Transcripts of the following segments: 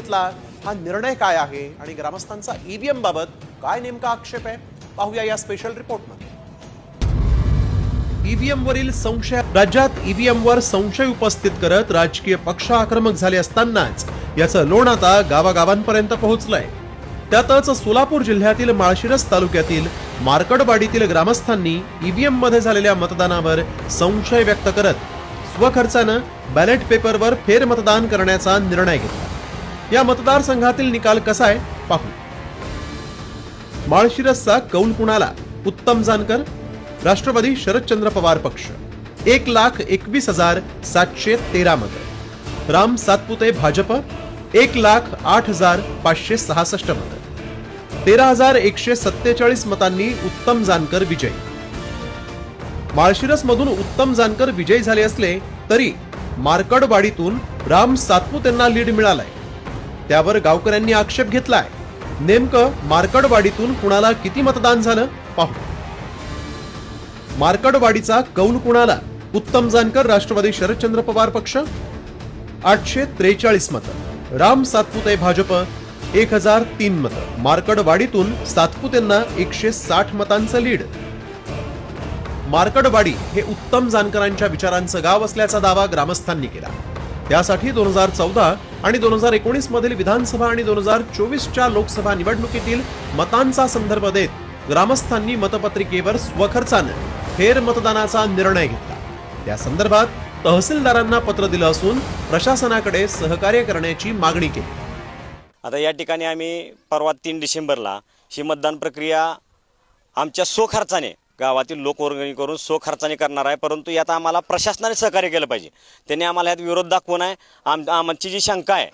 घेतला हा निर्णय काय आहे आणि ग्रामस्थांचा ईव्हीएम बाबत काय नेमका आक्षेप आहे? पाहूया या स्पेशल रिपोर्टमध्ये ईव्हीएम वरील संशय राज्यात ईव्हीएम वर संशय उपस्थित करत राजकीय पक्ष आक्रमक झाले असतानाच याचं लोण आता गावागावांपर्यंत पोहोचलंय. त्यातच सोलापूर जिल्ह्यातील माळशिरस तालुक्यातील मार्कडवाडीतील ग्रामस्थांनी ईव्हीएममध्ये झालेल्या मतदानावर संशय व्यक्त करत स्वखर्चानं बॅलेट पेपरवर फेरमतदान करण्याचा निर्णय घेतला. या मतदारसंघातील निकाल कसा आहे पाहू. माळशिरसचा कौल कुणाला? उत्तम जानकर राष्ट्रवादी शरदचंद्र पवार पक्ष. एक लाख एकवीस हजार सातशे तेरा मत. राम सातपुते भाजप एक लाख आठ हजार पाचशे सहासष्ट मत. तेरा हजार एकशे सत्तेचाळीस मतांनी उत्तम जानकर विजयी. माळशिरस मधून उत्तम जानकर विजयी झाले असले तरी मार्कडवाडीतून राम सातपुतेंना लीड मिळालाय. त्यावर गावकऱ्यांनी आक्षेप घेतलाय. नेमकं मार्कडवाडीतून कुणाला किती मतदान झालं? पाहू. मार्कडवाडीचा कौल कुणाला? उत्तम जानकर राष्ट्रवादी शरदचंद्र पवार पक्ष? आठशे त्रेचाळीस मतं. राम सातपुते भाजप एक हजार तीन मतं. मार्कडवाडीतून सातपुतेंना एकशे साठ मतांचं लीड. मार्कडवाडी हे उत्तम जानकरांच्या विचारांचं गाव असल्याचा दावा ग्रामस्थांनी केला. त्यासाठी दोन हजार चौदा आणि दोन हजार एकोणीस मधील विधानसभा आणि दोन हजार चोवीसच्या लोकसभा निवडणुकीतील मतांचा संदर्भ देत ग्रामस्थांनी मतपत्रिकेवर स्वखर्चानं फेर मतदानाचा निर्णय घेतला. त्या संदर्भात तहसीलदारांना पत्र दिलं असून प्रशासनाकडे सहकार्य करण्याची मागणी केली. आता या ठिकाणी आम्ही परवा तीन डिसेंबरला ही मतदान प्रक्रिया आमच्या स्वखर्चाने गावातील लोकवर्गणी करून स्वखर्चाने करणार आहे परंतु यात आम्हाला प्रशासनाने सहकार्य केलं पाहिजे. त्यांनी आम्हाला यात विरोध दाखवून आहे. आम आमची जी शंका आहे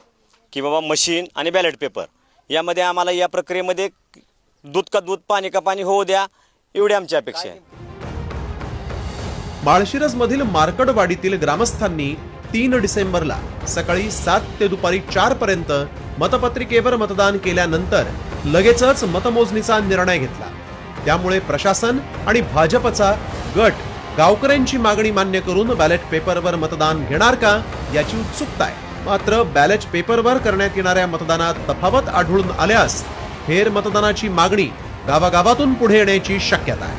की बाबा मशीन आणि बॅलेट पेपर यामध्ये आम्हाला या प्रक्रियेमध्ये दूध का दूध पाणी का पाणी होऊ द्या एवढी आमची अपेक्षा आहे. माळशिरस मधील मार्कडवाडीतील ग्रामस्थांनी तीन डिसेंबरला सकाळी सात ते दुपारी चार पर्यंत मतपत्रिकेवर मतदान केल्यानंतर लगेचच मतमोजणीचा निर्णय घेतला. त्यामुळे प्रशासन आणि भाजपचा गट गावकऱ्यांची मागणी मान्य करून बॅलेट पेपरवर मतदान घेणार का याची उत्सुकता आहे. मात्र बॅलेट पेपरवर करण्यात येणाऱ्या मतदानात तफावत आढळून आल्यास फेर मतदानाची मागणी गावागावातून पुढे येण्याची शक्यता आहे.